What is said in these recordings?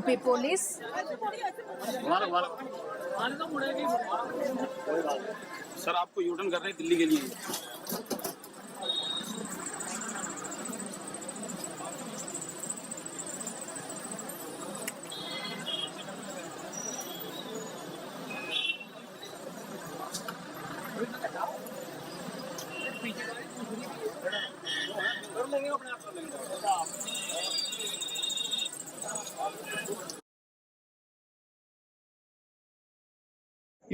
UP police. Sir आपको U turn कर रहे हैं दिल्ली के लिए।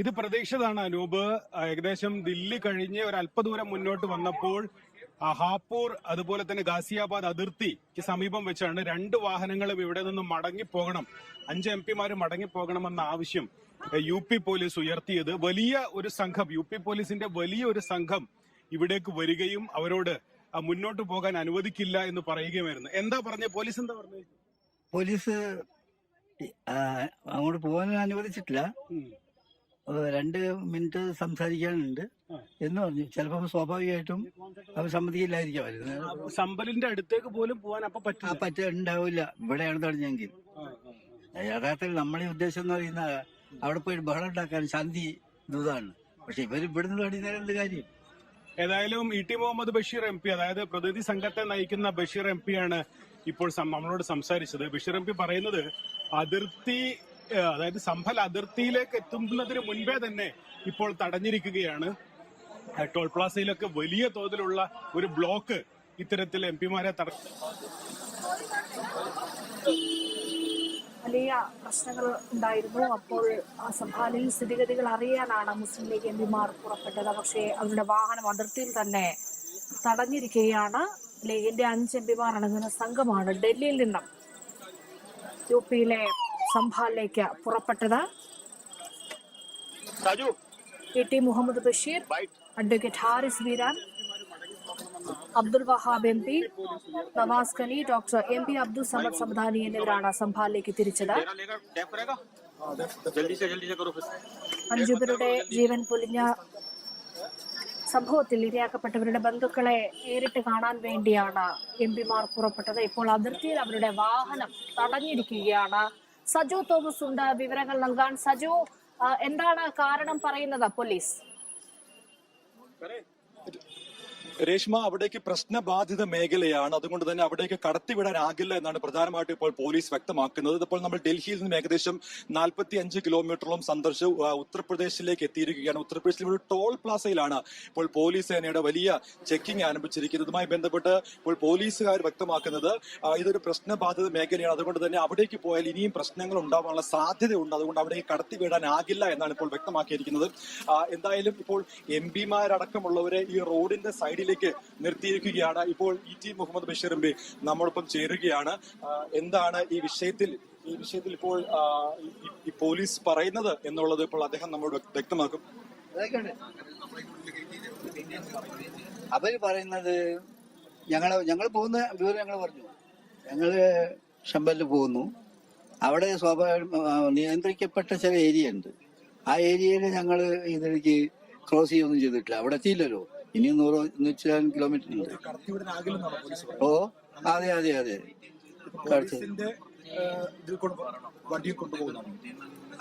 ഇത് പ്രതീക്ഷിതാണ് അനൂപ്. ഏകദേശം ദില്ലി കഴിഞ്ഞ് ഒരു അല്പദൂരം മുന്നോട്ട് വന്നപ്പോൾ ഹാപ്പൂർ അതുപോലെ തന്നെ ഗാസിയാബാദ് അതിർത്തിക്ക് സമീപം വെച്ചാണ് രണ്ട് വാഹനങ്ങളും ഇവിടെ നിന്ന് മടങ്ങിപ്പോകണം. അഞ്ച് എം മടങ്ങി മടങ്ങിപ്പോകണമെന്ന ആവശ്യം യു പി പോലീസ് ഉയർത്തിയത്. വലിയ ഒരു സംഘം യു പി പോലീസിന്റെ വലിയ ഒരു സംഘം ഇവിടേക്ക് വരികയും അവരോട് മുന്നോട്ട് പോകാൻ അനുവദിക്കില്ല എന്ന് പറയുകയുമായിരുന്നു. എന്താ പറഞ്ഞ? പോലീസ് എന്താ പറഞ്ഞത് പോലീസ് അങ്ങോട്ട് പോകാൻ അനുവദിച്ചിട്ടില്ല. രണ്ട് മിനിറ്റ് സംസാരിക്കാനുണ്ട്. എന്ന് പറഞ്ഞു. ചിലപ്പോൾ സ്വാഭാവികമായിട്ടും അവർ സമ്മതിക്കില്ലായിരിക്കും അവർ സമ്പലിന്റെ അടുത്തേക്ക് പോലും പോകാൻ അപ്പൊ പറ്റുണ്ടാവില്ല പറ്റില്ല പറ്റ ഉണ്ടാവില്ല. ഇവിടെയാണ് ആ. യഥാർത്ഥത്തിൽ നമ്മളെ ഉദ്ദേശം എന്ന് പറയുന്ന അവിടെ പോയി ബഹളം ഉണ്ടാക്കാൻ ശാന്തി ദൂതാണ്. പക്ഷെ ഇവർ ഇവിടുന്ന് തുടങ്ങിയാൽ എന്ത് കാര്യം? ഏതായാലും E T Muhammad Basheer M P അതായത് പ്രതിനിധി സംഘത്തെ നയിക്കുന്ന ബഷീർ എം ആണ് ഇപ്പോൾ നമ്മളോട് സംസാരിച്ചത്. ബഷീർ എം പി പറയുന്നത് അതിർത്തി അതായത് സംഭൽ അതിർത്തിയിലേക്ക് എത്തുന്നതിന് മുൻപേ തന്നെ ഇപ്പോൾ തടഞ്ഞിരിക്കുകയാണ്. ടോൾ പ്ലാസയിലൊക്കെ വലിയ തോതിലുള്ള ഒരു ബ്ലോക്ക് ഇത്തരത്തിൽ എം പിമാരെ തട വലിയ പ്രശ്നങ്ങൾ ഉണ്ടായിരുന്നു അപ്പോൾ സംഭാലിൽ സ്ഥിതിഗതികൾ അറിയാനാണ് മുസ്ലിം ലീഗ് എം പിമാർ പുറപ്പെട്ടത്. പക്ഷേ അവരുടെ വാഹനം അതിർത്തിയിൽ തന്നെ തടഞ്ഞിരിക്കുകയാണ്. ലീഗിന്റെ അഞ്ച് എം പിമാർ അടങ്ങുന്ന സംഘമാണ് ഡൽഹിയിൽ നിന്നും യു പിയിലെ സംഭാലിലേക്ക് പുറപ്പെട്ടത്. E T Muhammad Basheer advocate Haris Veeran Abdul Wahab M P Navas Kani doctor M P Abdul Samad Samadani എന്നിവരാണ് സംഭാലിലേക്ക് തിരിച്ചത്. അഞ്ചുപേരുടെ ജീവൻ പൊലിഞ്ഞ സംഭവത്തിൽ ഇരയാക്കപ്പെട്ടവരുടെ ബന്ധുക്കളെ നേരിട്ട് കാണാൻ വേണ്ടിയാണ് എം പിമാർ പുറപ്പെട്ടത്. ഇപ്പോൾ അതിർത്തിയിൽ അവരുടെ വാഹനം തടഞ്ഞിരിക്കുകയാണ് സജു തോമസ് ഉണ്ട് വിവരങ്ങൾ നൽകാൻ. സജു എന്താണ് കാരണം പറയുന്നത് പോലീസ്? രേഷ്മ അവിടേക്ക് പ്രശ്നബാധിത മേഖലയാണ്. അതുകൊണ്ട് തന്നെ അവിടേക്ക് കടത്തിവിടാനാകില്ല എന്നാണ് പ്രധാനമായിട്ടും ഇപ്പോൾ പോലീസ് വ്യക്തമാക്കുന്നത്. ഇതിപ്പോൾ നമ്മൾ ഡൽഹിയിൽ നിന്നും ഏകദേശം നാൽപ്പത്തി അഞ്ച് കിലോമീറ്ററോളം സന്ദർശിച്ച് ഉത്തർപ്രദേശിലേക്ക് എത്തിയിരിക്കുകയാണ്. ഉത്തർപ്രദേശിലെ ഒരു ടോൾ പ്ലാസയിലാണ് ഇപ്പോൾ പോലീസ് സേനയുടെ വലിയ ചെക്കിംഗ് ആരംഭിച്ചിരിക്കുന്നത് ഇതുമായി ബന്ധപ്പെട്ട് ഇപ്പോൾ പോലീസുകാർ വ്യക്തമാക്കുന്നത്. ഇതൊരു പ്രശ്നബാധിത മേഖലയാണ്. അതുകൊണ്ട് തന്നെ അവിടേക്ക് പോയാൽ ഇനിയും പ്രശ്നങ്ങൾ ഉണ്ടാവാനുള്ള സാധ്യതയുണ്ട്. അതുകൊണ്ട് അവിടേക്ക് കടത്തിവിടാനാകില്ല എന്നാണ് ഇപ്പോൾ വ്യക്തമാക്കിയിരിക്കുന്നത്. എന്തായാലും ഇപ്പോൾ എം പിമാരടക്കമുള്ളവരെ ഈ റോഡിന്റെ സൈഡിലേക്ക് നിർത്തിയിരിക്കുകയാണ്. ഇപ്പോൾ E T Muhammad Basheer M നമ്മോടൊപ്പം ചേരുകയാണ്. എന്താണ് ഈ വിഷയത്തിൽ ഈ വിഷയത്തിൽ ഇപ്പോൾ ഈ- പോലീസ് പറയുന്നത് എന്നുള്ളത് ഇപ്പോൾ അദ്ദേഹം നമ്മോട് വ്യക്തമാക്കും. അവർ പറയുന്നത് ഞങ്ങൾ ഞങ്ങൾ പോകുന്ന വിവരം ഞങ്ങൾ പറഞ്ഞു. ഞങ്ങൾ ഷമ്പലിൽ പോകുന്നു. അവിടെ സ്വാഭാവിക നിയന്ത്രിക്കപ്പെട്ട ചില ഏരിയ ഉണ്ട്. ആ ഏരിയയിൽ ഞങ്ങൾ ഇതിലേക്ക് ക്രോസ് ചെയ്യൊന്നും ചെയ്തിട്ടില്ല. അവിടെ എത്തിയില്ലല്ലോ. ഇനിയും നൂറ് നൂറ്റി കിലോമീറ്റർ ഉണ്ട്. ഓ അതെ അതെ അതെ.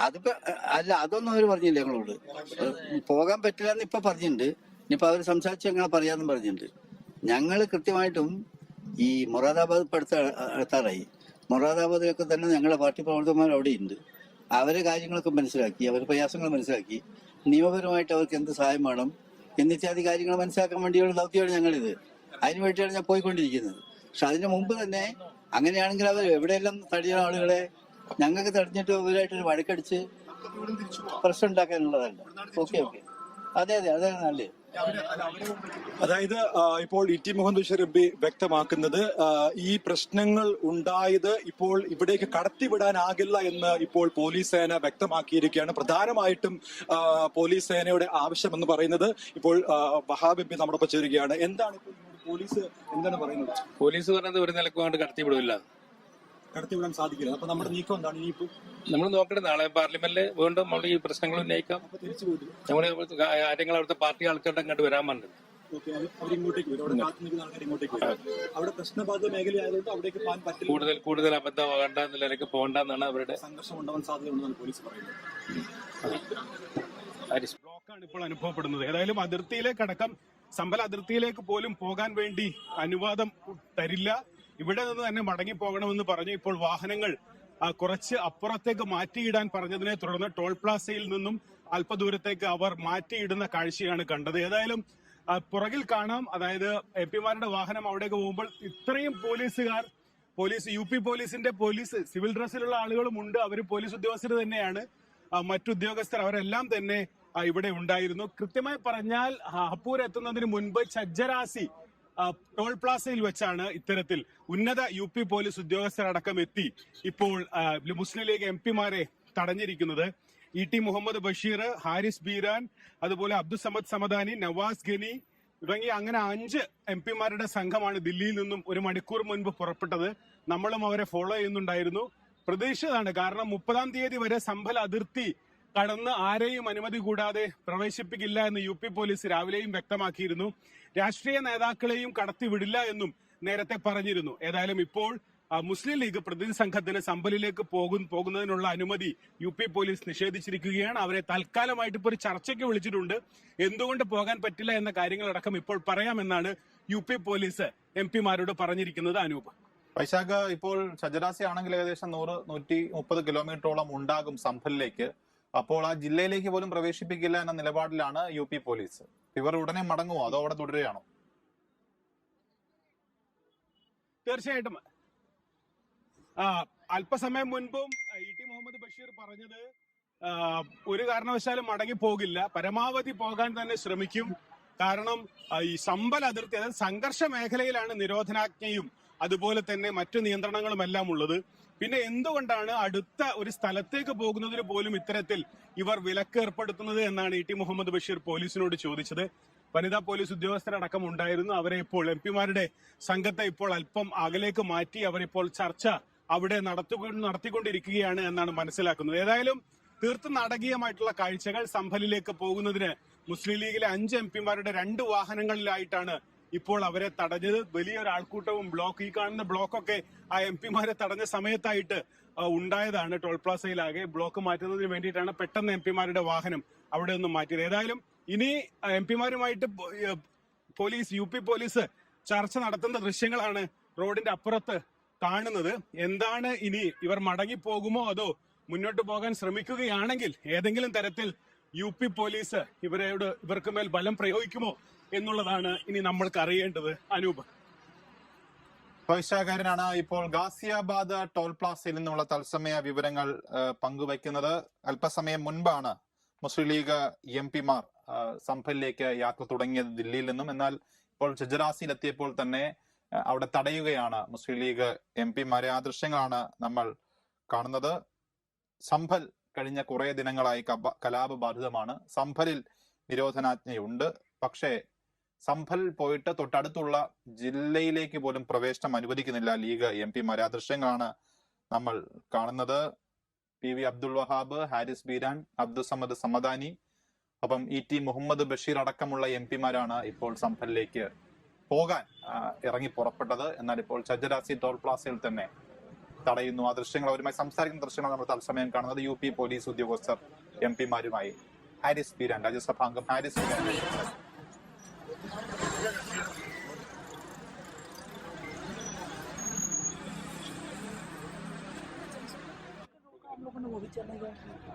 അതിപ്പോ അല്ല അതൊന്നും അവർ പറഞ്ഞില്ല ഞങ്ങളോട്. പോകാൻ പറ്റില്ല എന്ന് ഇപ്പൊ പറഞ്ഞിട്ടുണ്ട്. ഇനിയിപ്പോ അവർ സംസാരിച്ച് ഞങ്ങളെ പറയാന്നും പറഞ്ഞിട്ടുണ്ട്. ഞങ്ങൾ കൃത്യമായിട്ടും ഈ മൊറാദാബാദ് ഇപ്പൊ അടുത്ത അടുത്താറായി മൊറാദാബാദിലൊക്കെ തന്നെ ഞങ്ങളെ പാർട്ടി പ്രവർത്തകന്മാർ അവിടെ ഉണ്ട് അവരെ കാര്യങ്ങളൊക്കെ മനസ്സിലാക്കി അവരുടെ പ്രയാസങ്ങൾ മനസ്സിലാക്കി നിയമപരമായിട്ട് അവർക്ക് എന്ത് സഹായം വേണം എന്നിത്യാദി കാര്യങ്ങൾ മനസ്സിലാക്കാൻ വേണ്ടിയുള്ള ദൗത്യമാണ് ഞങ്ങളിത്. അതിനു വേണ്ടിയാണ് ഞാൻ പോയിക്കൊണ്ടിരിക്കുന്നത്. പക്ഷെ അതിന് മുമ്പ് തന്നെ അങ്ങനെയാണെങ്കിൽ അവർ എവിടെയെല്ലാം തടിയ ആളുകളെ ഞങ്ങൾക്ക് തടഞ്ഞിട്ട് ഇവരായിട്ടൊരു വഴക്കടിച്ച് പ്രശ്നം ഉണ്ടാക്കാനുള്ളതല്ല. Okay okay. അതെ അതെ. അതാണ് നല്ലത്. അതായത് ഇപ്പോൾ E T Muhammad Basheer M P വ്യക്തമാക്കുന്നത് ഈ പ്രശ്നങ്ങൾ ഉണ്ടായത് ഇപ്പോൾ ഇവിടേക്ക് കടത്തിവിടാനാകില്ല എന്ന് ഇപ്പോൾ പോലീസ് സേന വ്യക്തമാക്കിയിരിക്കുകയാണ്. പ്രധാനമായിട്ടും പോലീസ് സേനയുടെ ആവശ്യം എന്ന് പറയുന്നത് ഇപ്പോൾ വഹാബ് എം പി ഒപ്പം ചേരുകയാണ്. എന്താണ് ഇപ്പോൾ പോലീസ് എന്താണ് പറയുന്നത്? പോലീസ് പറഞ്ഞത് ഒരു നിലക്കുമായിട്ട് കടത്തിവിടില്ല. കടത്തിവിടാൻ സാധിക്കില്ല. അപ്പൊ നമ്മുടെ നീക്കം എന്താണ്? ഇനിയിപ്പോ നമ്മൾ നോക്കട്ടെ നാളെ പാർലമെന്റിൽ വീണ്ടും നമ്മൾ ഈ പ്രശ്നങ്ങൾ ഉന്നയിക്കാം. തിരിച്ചു പോയിട്ട് നമ്മൾ കാര്യങ്ങൾ അവിടുത്തെ പാർട്ടി ആൾക്കാരുടെ അങ്ങോട്ട് വരാൻ പറഞ്ഞിട്ടുണ്ട്. ഓക്കെ അവരിങ്ങോട്ടേക്ക് വരും. അവിടെ കാത്തു നിൽക്കുന്ന ആൾക്കാർ ഇങ്ങോട്ടേക്ക് വരും. അവിടെ പ്രശ്നബാധിത മേഖലയായതുകൊണ്ട് അവിടേക്ക് പോകാൻ പറ്റില്ല. കൂടുതൽ കൂടുതൽ അബദ്ധമാകണ്ട നിലയിലേക്ക് പോകണ്ടെന്നാണ് അവരുടെ സംഘർഷം ഉണ്ടാവാൻ സാധ്യതയുണ്ടെന്നാണ് പോലീസ് പറയുന്നത്. ബ്ലോക്കാണ് ഇപ്പോൾ അനുഭവപ്പെടുന്നത്. ഏതായാലും അതിർത്തിയിലേക്ക് അടക്കം സമ്പൽ അതിർത്തിയിലേക്ക് പോലും പോകാൻ വേണ്ടി അനുവാദം തരില്ല. ഇവിടെ നിന്ന് തന്നെ മടങ്ങി പോകണമെന്ന് പറഞ്ഞു ഇപ്പോൾ വാഹനങ്ങൾ കുറച്ച് അപ്പുറത്തേക്ക് മാറ്റിയിടാൻ പറഞ്ഞതിനെ തുടർന്ന് ടോൾ പ്ലാസയിൽ നിന്നും അല്പദൂരത്തേക്ക് അവർ മാറ്റിയിടുന്ന കാഴ്ചയാണ് കണ്ടത്. ഏതായാലും പുറകിൽ കാണാം. അതായത് എം പിമാരുടെ വാഹനം അവിടേക്ക് പോകുമ്പോൾ ഇത്രയും പോലീസുകാർ പോലീസ് യു പി പോലീസിന്റെ പോലീസ് സിവിൽ ഡ്രസ്സിലുള്ള ആളുകളും ഉണ്ട്. അവർ പോലീസ് ഉദ്യോഗസ്ഥർ തന്നെയാണ്. മറ്റുദ്യോഗസ്ഥർ അവരെല്ലാം തന്നെ ഇവിടെ ഉണ്ടായിരുന്നു. കൃത്യമായി പറഞ്ഞാൽ ഹപ്പൂർ എത്തുന്നതിന് മുൻപ് ഛജ്ജരാസി ടോൾ പ്ലാസയിൽ വെച്ചാണ് ഇത്തരത്തിൽ ഉന്നത യു പി പോലീസ് ഉദ്യോഗസ്ഥരടക്കം എത്തി ഇപ്പോൾ മുസ്ലിം ലീഗ് എം പിമാരെ തടഞ്ഞിരിക്കുന്നത്. ഇ ടി മുഹമ്മദ് ബഷീർ ഹാരിസ് ബീരാൻ അതുപോലെ അബ്ദുൽ സമദ് സമദാനി നവാസ് ഗനി തുടങ്ങി അങ്ങനെ അഞ്ച് എം പിമാരുടെ സംഘമാണ് ദില്ലിയിൽ നിന്നും ഒരു മണിക്കൂർ മുൻപ് പുറപ്പെട്ടത്. നമ്മളും അവരെ ഫോളോ ചെയ്യുന്നുണ്ടായിരുന്നു. പ്രതീക്ഷിതാണ് കാരണം മുപ്പതാം തീയതി വരെ സംഭല അതിർത്തി കടന്ന് ആരെയും അനുമതി കൂടാതെ പ്രവേശിപ്പിക്കില്ല എന്ന് യു പി പോലീസ് രാവിലെയും വ്യക്തമാക്കിയിരുന്നു. രാഷ്ട്രീയ നേതാക്കളെയും കടത്തിവിടില്ല എന്നും നേരത്തെ പറഞ്ഞിരുന്നു. ഏതായാലും ഇപ്പോൾ മുസ്ലിം ലീഗ് പ്രതിനിധി സംഘത്തിന് സമ്പലിലേക്ക് പോകും പോകുന്നതിനുള്ള അനുമതി യു പി പോലീസ് നിഷേധിച്ചിരിക്കുകയാണ്. അവരെ തൽക്കാലമായിട്ട് ഇപ്പോൾ ഒരു ചർച്ചയ്ക്ക് വിളിച്ചിട്ടുണ്ട്. എന്തുകൊണ്ട് പോകാൻ പറ്റില്ല എന്ന കാര്യങ്ങളടക്കം ഇപ്പോൾ പറയാമെന്നാണ് യു പി പോലീസ് എം പിമാരോട് പറഞ്ഞിരിക്കുന്നത് അനൂപ്. വൈശാഖ ഇപ്പോൾ ഷജരാസി ആണെങ്കിൽ ഏകദേശം നൂറ് നൂറ്റി മുപ്പത് കിലോമീറ്ററോളം ഉണ്ടാകും സംഭലിലേക്ക്. അപ്പോൾ ആ ജില്ലയിലേക്ക് പോലും പ്രവേശിപ്പിക്കില്ല എന്ന നിലപാടിലാണ് യു പി പോലീസ്. ഇവർ ഉടനെ മടങ്ങുമോ അതോ അവിടെ തുടരുകയാണോ? തീർച്ചയായിട്ടും. അല്പസമയം മുൻപും ഇ ടി മുഹമ്മദ് ബഷീർ പറഞ്ഞത് ഒരു കാരണവശാലും മടങ്ങി പോകില്ല. പരമാവധി പോകാൻ തന്നെ ശ്രമിക്കും. കാരണം ഈ സമ്പൽ അതിർത്തി അതായത് സംഘർഷ മേഖലയിലാണ് നിരോധനാജ്ഞയും അതുപോലെ തന്നെ മറ്റു നിയന്ത്രണങ്ങളും എല്ലാം ഉള്ളത്. പിന്നെ എന്തുകൊണ്ടാണ് അടുത്ത ഒരു സ്ഥലത്തേക്ക് പോകുന്നതിന് പോലും ഇത്തരത്തിൽ ഇവർ വിലക്ക് ഏർപ്പെടുത്തുന്നത് എന്നാണ് ഇ ടി മുഹമ്മദ് ബഷീർ പോലീസിനോട് ചോദിച്ചത്. വനിതാ പോലീസ് ഉദ്യോഗസ്ഥരടക്കം ഉണ്ടായിരുന്നു. അവരെ ഇപ്പോൾ എം പിമാരുടെ സംഘത്തെ ഇപ്പോൾ അല്പം അകലേക്ക് മാറ്റി അവരിപ്പോൾ ചർച്ച അവിടെ നടത്തുക നടത്തിക്കൊണ്ടിരിക്കുകയാണ് എന്നാണ് മനസ്സിലാക്കുന്നത്. ഏതായാലും തീർത്തും നാടകീയമായിട്ടുള്ള കാഴ്ചകൾ സംഭലിലേക്ക് പോകുന്നതിന് മുസ്ലിം ലീഗിലെ അഞ്ച് എം പിമാരുടെ രണ്ട് വാഹനങ്ങളിലായിട്ടാണ് ഇപ്പോൾ അവരെ തടഞ്ഞത് വലിയൊരു ആൾക്കൂട്ടവും ബ്ലോക്ക് ഈ കാണുന്ന ബ്ലോക്കൊക്കെ ആ എം പിമാരെ തടഞ്ഞ സമയത്തായിട്ട് ഉണ്ടായതാണ് ടോൾ പ്ലാസയിലാകെ. ബ്ലോക്ക് മാറ്റുന്നതിന് വേണ്ടിയിട്ടാണ് പെട്ടെന്ന് എം പിമാരുടെ വാഹനം അവിടെ നിന്ന് മാറ്റിയത്. ഏതായാലും ഇനി എം പിമാരുമായിട്ട് പോലീസ് യു പി പോലീസ് ചർച്ച നടത്തുന്ന ദൃശ്യങ്ങളാണ് റോഡിന്റെ അപ്പുറത്ത് കാണുന്നത്. എന്താണ് ഇനി ഇവർ മടങ്ങി പോകുമോ അതോ മുന്നോട്ട് പോകാൻ ശ്രമിക്കുകയാണെങ്കിൽ ഏതെങ്കിലും തരത്തിൽ യു പി പോലീസ് ഇവരോട് ഇവർക്ക് മേൽ ബലം പ്രയോഗിക്കുമോ എന്നുള്ളതാണ് ഇനി നമ്മൾക്ക് അറിയേണ്ടത്. അനൂപ്. വൈശാഖാരനാണ് ഇപ്പോൾ ഗാസിയാബാദ് ടോൾ പ്ലാസയിൽ നിന്നുള്ള തത്സമയ വിവരങ്ങൾ പങ്കുവയ്ക്കുന്നത്. അല്പസമയം മുൻപാണ് മുസ്ലിം ലീഗ് എം പിമാർ സംഭലിലേക്ക് യാത്ര തുടങ്ങിയത് ദില്ലിയിൽ നിന്നും. എന്നാൽ ഇപ്പോൾ ഛജറാസിയിലെത്തിയപ്പോൾ തന്നെ അവിടെ തടയുകയാണ് മുസ്ലിം ലീഗ് എം പിമാരെ. ആ ദൃശ്യങ്ങളാണ് നമ്മൾ കാണുന്നത്. സംഭൽ കഴിഞ്ഞ കുറേ ദിനങ്ങളായി കലാപബാധിതമാണ്. സംഭലിൽ നിരോധനാജ്ഞയുണ്ട്. പക്ഷേ സംഭൽ പോയിട്ട് തൊട്ടടുത്തുള്ള ജില്ലയിലേക്ക് പോലും പ്രവേശനം അനുവദിക്കുന്നില്ല. ലീഗ് എം പിമാരെ ആ ദൃശ്യങ്ങളാണ് നമ്മൾ കാണുന്നത്. P V Abdul Wahab Haris Beeran Abdul Samad Samadani. അപ്പം ഇ ടി മുഹമ്മദ് ബഷീർ അടക്കമുള്ള എം പിമാരാണ് ഇപ്പോൾ സംഭലിലേക്ക് പോകാൻ ഇറങ്ങി പുറപ്പെട്ടത്. എന്നാൽ ഇപ്പോൾ ചജരാസി ടോൾ പ്ലാസയിൽ തന്നെ തടയുന്നു ആ ദൃശ്യങ്ങൾ അവരുമായി സംസാരിക്കുന്ന ദൃശ്യങ്ങൾ നമ്മൾ തത്സമയം കാണുന്നത് യു പി പോലീസ് ഉദ്യോഗസ്ഥർ എം പിമാരുമായി ഹാരിസ് ബീരാൻ രാജ്യസഭാംഗം ഹാരിസ് ബീരാൻ हम लोगों ने वो भी चलेगा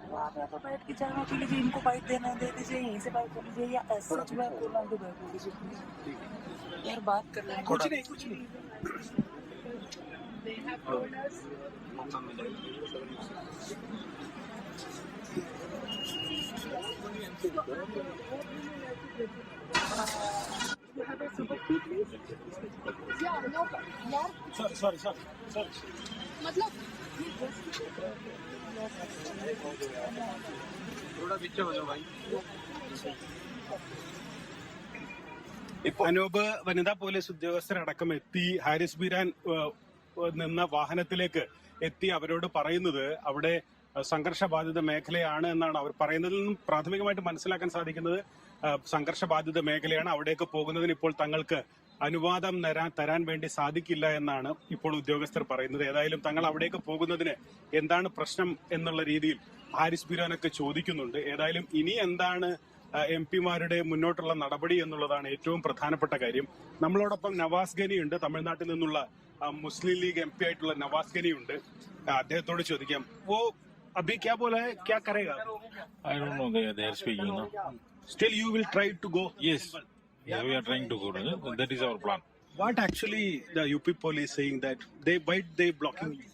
वहाँ पे तो बैठ के जाना के लिए इनको बाइक देना दे दीजिए यहीं से बाइक कर लीजिए या ऐसा जो है बोला तो बैठ लीजिए यार बात कर लेंगे कुछ नहीं कुछ नहीं सॉरी सॉरी सॉरी सॉरी थोड़ा पीछे हो जाओ भाई അനൂപ് വനിതാ പോലീസ് ഉദ്യോഗസ്ഥരടക്കം എത്തി ഹാരിസ് ബീരാൻ ഏഹ്, ഏഹ്, നിന്ന വാഹനത്തിലേക്ക് എത്തി അവരോട് പറയുന്നത് അവിടെ സംഘർഷബാധിത മേഖലയാണ് എന്നാണ് അവർ പറയുന്നതിൽ നിന്നും പ്രാഥമികമായിട്ട് മനസ്സിലാക്കാൻ സാധിക്കുന്നത്. സംഘർഷബാധിത മേഖലയാണ് അവിടേക്ക് പോകുന്നതിന് ഇപ്പോൾ തങ്ങൾക്ക് അനുവാദം തരാൻ വേണ്ടി സാധിക്കില്ല എന്നാണ് ഇപ്പോൾ ഉദ്യോഗസ്ഥർ പറയുന്നത്. ഏതായാലും തങ്ങൾ അവിടേക്ക് പോകുന്നതിന് എന്താണ് പ്രശ്നം എന്നുള്ള രീതിയിൽ ഹാരിസ് ബിരാനൊക്കെ ചോദിക്കുന്നുണ്ട്. ഏതായാലും ഇനി എന്താണ് എം പിമാരുടെ മുന്നോട്ടുള്ള നടപടി എന്നുള്ളതാണ് ഏറ്റവും പ്രധാനപ്പെട്ട കാര്യം. നമ്മളോടൊപ്പം നവാസ് ഗനി ഉണ്ട്. തമിഴ്നാട്ടിൽ നിന്നുള്ള മുസ്ലിം ലീഗ് എം പി ആയിട്ടുള്ള നവാസ് ഗനി ഉണ്ട് ആ, അദ്ദേഹത്തോട് ചോദിക്കാം ഓ അഭി ക്യാ ബോല ഹൈ ക്യാ കരേഗാ I don't know. They they are speaking. No? Still you will try to go Yes. Yeah, we are trying to go. no? That is our plan. What actually the UP police saying that they why they blocking you?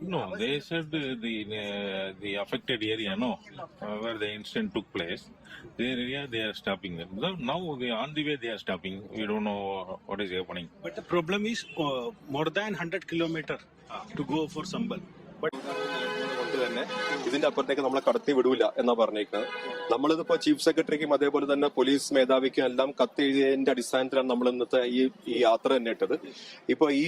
No, they said the the, uh, the affected area, no, uh, where the incident took place, the area they are stopping them. Now they on the way they are stopping. We don't know what is happening. But the problem is uh, more than 100 kilometer uh, to go for Sambal. But ഇതിന്റെ അപ്പുറത്തേക്ക് നമ്മളെ കടത്തി വിടൂല എന്നാ പറഞ്ഞേക്കുന്നത് നമ്മളിതിപ്പോ chief സെക്രട്ടറിക്കും അതേപോലെ തന്നെ police മേധാവിക്കും എല്ലാം കത്തെഴുതിയതിന്റെ അടിസ്ഥാനത്തിലാണ് നമ്മൾ ഇന്നത്തെ ഈ ഈ യാത്ര തന്നെ ഇട്ടത്. ഇപ്പൊ ഈ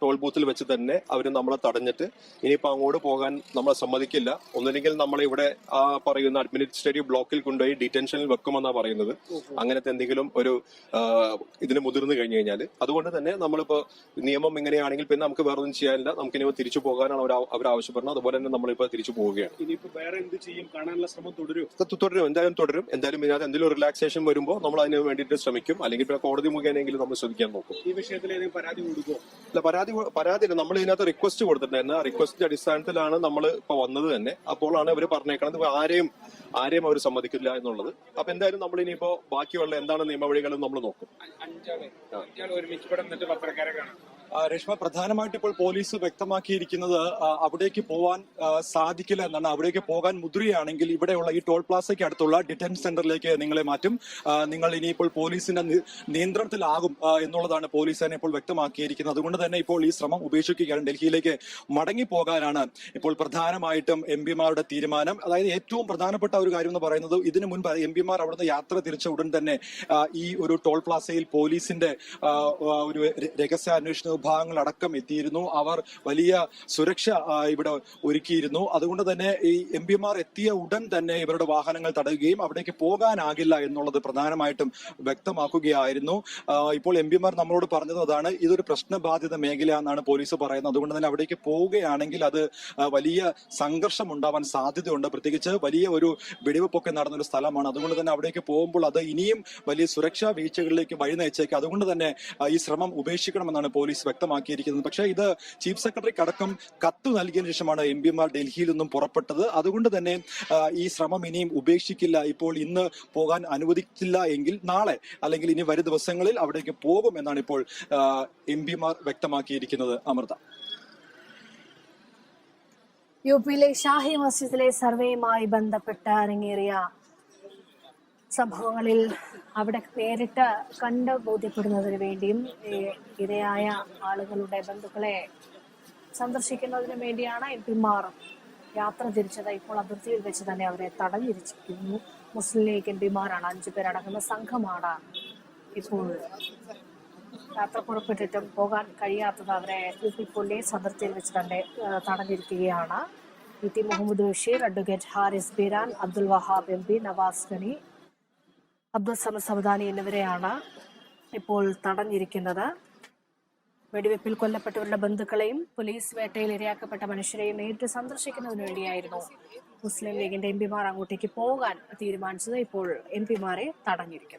ടോൾ ബൂത്തിൽ വെച്ച് തന്നെ അവർ നമ്മളെ തടഞ്ഞിട്ട് ഇനിയിപ്പോ അങ്ങോട്ട് പോകാൻ നമ്മളെ സമ്മതിക്കില്ല. ഒന്നില്ലെങ്കിൽ നമ്മളെ ഇവിടെ ആ പറയുന്ന അഡ്മിനിസ്ട്രേറ്റീവ് ബ്ലോക്കിൽ കൊണ്ടുപോയി ഡിറ്റൻഷനിൽ വെക്കുമെന്നാ പറയുന്നത്. അങ്ങനത്തെ എന്തെങ്കിലും ഒരു ഇതിന് മുതിർന്നു കഴിഞ്ഞു കഴിഞ്ഞാൽ അതുകൊണ്ട് തന്നെ നമ്മളിപ്പോ നിയമം ഇങ്ങനെയാണെങ്കിൽ പിന്നെ നമുക്ക് വേറൊന്നും ചെയ്യാനില്ല. നമുക്കിനി തിരിച്ചു പോകാനാണ് അവർ ആവശ്യപ്പെടുന്നത്. അതുപോലെ തന്നെ നമ്മളിപ്പോ തിരിച്ചു പോവുകയാണ്. ഇനിയിപ്പോ വേറെ എന്ത് ചെയ്യും? കാണാനുള്ള ശ്രമം തുടരും? തുടരും. എന്തായാലും തുടരും. എന്തായാലും ഇതിനകത്ത് എന്തെങ്കിലും റിലാക്സേഷൻ വരുമ്പോൾ നമ്മൾ അതിന് വേണ്ടിയിട്ട് ശ്രമിക്കും. അല്ലെങ്കിൽ പിന്നെ കോടതി മുഖേനെങ്കിലും നമ്മൾ ശ്രദ്ധിക്കാൻ നോക്കും. ഈ വിഷയത്തിൽ ഏതെങ്കിലും പരാതി കൊടുക്കുമോ അല്ല പരാതി പരാതി. നമ്മൾ ഇതിനകത്ത് റിക്വസ്റ്റ് കൊടുത്തിട്ടുണ്ടായിരുന്നു. ആ റിക്വസ്റ്റിന്റെ അടിസ്ഥാനത്തിലാണ് നമ്മൾ ഇപ്പൊ വന്നത് തന്നെ. അപ്പോഴാണ് അവർ പറഞ്ഞേക്കണത്. ആരെയും ആരെയും അവർ സമ്മതിക്കില്ല എന്നുള്ളത്. അപ്പൊ എന്തായാലും നമ്മൾ ഇനിയിപ്പോ ബാക്കിയുള്ള എന്താണ് നിയമവഴികളും നമ്മൾ നോക്കും. അഞ്ചാൾ. ഒരുമിച്ച് പത്രക്കാരെ കാണാം. ആ, രേഷ്മ പ്രധാനമായിട്ട് ഇപ്പോൾ പോലീസ് വ്യക്തമാക്കിയിരിക്കുന്നത് അവിടേക്ക് പോവാൻ സാധിക്കില്ല എന്നാണ്. അവിടേക്ക് പോകാൻ മുദ്രയാണെങ്കിൽ ഇവിടെയുള്ള ഈ ടോൾ പ്ലാസയ്ക്ക് അടുത്തുള്ള ഡിറ്റൻ സെന്ററിലേക്ക് നിങ്ങളെ മാറ്റും. നിങ്ങൾ ഇനിയിപ്പോൾ പോലീസിന്റെ നിയന്ത്രണത്തിലാകും എന്നുള്ളതാണ് പോലീസ് തന്നെ ഇപ്പോൾ വ്യക്തമാക്കിയിരിക്കുന്നത്. അതുകൊണ്ട് തന്നെ ഇപ്പോൾ ഈ ശ്രമം ഉപേക്ഷിക്കുകയാണ്. ഡൽഹിയിലേക്ക് മടങ്ങി പോകാനാണ് ഇപ്പോൾ പ്രധാനമായിട്ടും എം പിമാരുടെ തീരുമാനം. അതായത് ഏറ്റവും പ്രധാനപ്പെട്ട ഒരു കാര്യം എന്ന് പറയുന്നത് ഇതിനു മുൻപ് എം പിമാർ അവിടുന്ന് യാത്ര തിരിച്ച ഉടൻ തന്നെ ഈ ഒരു ടോൾ പ്ലാസയിൽ പോലീസിന്റെ ഒരു രഹസ്യാന്വേഷണവും രഹസ്യാന്വേഷണ വിഭാഗങ്ങൾ അടക്കം എത്തിയിരുന്നു. അവർ വലിയ സുരക്ഷ ഇവിടെ ഒരുക്കിയിരുന്നു. അതുകൊണ്ട് തന്നെ ഈ എം പിമാർ എത്തിയ ഉടൻ തന്നെ ഇവരുടെ വാഹനങ്ങൾ തടയുകയും അവിടേക്ക് പോകാനാകില്ല എന്നുള്ളത് പ്രധാനമായിട്ടും വ്യക്തമാക്കുകയായിരുന്നു. ഇപ്പോൾ എം പിമാർ നമ്മളോട് പറഞ്ഞത് അതാണ് ഇതൊരു പ്രശ്നബാധിത മേഖല എന്നാണ് പോലീസ് പറയുന്നത്. അതുകൊണ്ട് തന്നെ അവിടേക്ക് പോവുകയാണെങ്കിൽ അത് വലിയ സംഘർഷം ഉണ്ടാവാൻ സാധ്യതയുണ്ട്. പ്രത്യേകിച്ച് വലിയ ഒരു വെടിവെപ്പൊക്കെ നടന്ന ഒരു സ്ഥലമാണ്. അതുകൊണ്ട് തന്നെ അവിടേക്ക് പോകുമ്പോൾ അത് ഇനിയും വലിയ സുരക്ഷാ വീഴ്ചകളിലേക്ക് വഴി നയിച്ചേക്കും അതുകൊണ്ട് തന്നെ ഈ ശ്രമം ഉപേക്ഷിക്കണമെന്നാണ് പോലീസ് വ്യക്തമാക്കിയിരിക്കുന്നത്. പക്ഷേ ഇത് ചീഫ് സെക്രട്ടറി അടക്കം കത്ത് നൽകിയതിനു ശേഷമാണ് എം പിമാർ ഡൽഹിയിൽ നിന്നും പുറപ്പെട്ടത്. അതുകൊണ്ട് തന്നെ ഈ ശ്രമം ഇനിയും ഉപേക്ഷിക്കില്ല. ഇപ്പോൾ ഇന്ന് പോകാൻ അനുവദിക്കില്ല എങ്കിൽ നാളെ അല്ലെങ്കിൽ ഇനി വരും ദിവസങ്ങളിൽ അവിടേക്ക് പോകും എന്നാണ് ഇപ്പോൾ എം പിമാർ വ്യക്തമാക്കിയിരിക്കുന്നത്. അമൃത. യു പിയിലെ ഷാഹി മസ്ജിദിലെ സർവേയുമായി ബന്ധപ്പെട്ട് അരങ്ങേറിയ സംഭവങ്ങളിൽ അവിടെ നേരിട്ട് കണ്ട് ബോധ്യപ്പെടുന്നതിന് വേണ്ടിയും ഇരയായ ആളുകളുടെ ബന്ധുക്കളെ സന്ദർശിക്കുന്നതിന് വേണ്ടിയാണ് എം പിമാർ യാത്ര തിരിച്ചത്. ഇപ്പോൾ അതിർത്തിയിൽ വെച്ച് തന്നെ അവരെ തടഞ്ഞിരിച്ചിരിക്കുന്നു. മുസ്ലിം ലീഗ് എം പിമാരാണ്. അഞ്ചു പേരടങ്ങുന്ന സംഘമാണ് ഇപ്പോൾ യാത്ര പുറപ്പെട്ടിട്ടും പോകാൻ കഴിയാത്തത് അവരെ യു പി പോലീസ് അതിർത്തിയിൽ വെച്ച് തന്നെ തടഞ്ഞിരിക്കുകയാണ്. E T Muhammad Basheer advocate Haris Beeran Abdul Wahab M P Navas Kani Abdul Samad Samadani എന്നിവരെയാണ് ഇപ്പോൾ തടഞ്ഞിരിക്കുന്നത്. വെടിവെപ്പിൽ കൊല്ലപ്പെട്ടവരുടെ ബന്ധുക്കളെയും പോലീസ് വേട്ടയിൽ ഇരയാക്കപ്പെട്ട മനുഷ്യരെയും നേരിട്ട് സന്ദർശിക്കുന്നതിന് വേണ്ടിയായിരുന്നു മുസ്ലിം ലീഗിന്റെ എം പിമാർ അങ്ങോട്ടേക്ക് പോകാൻ തീരുമാനിച്ചത്. ഇപ്പോൾ എം പിമാരെ തടഞ്ഞിരിക്കുന്നു.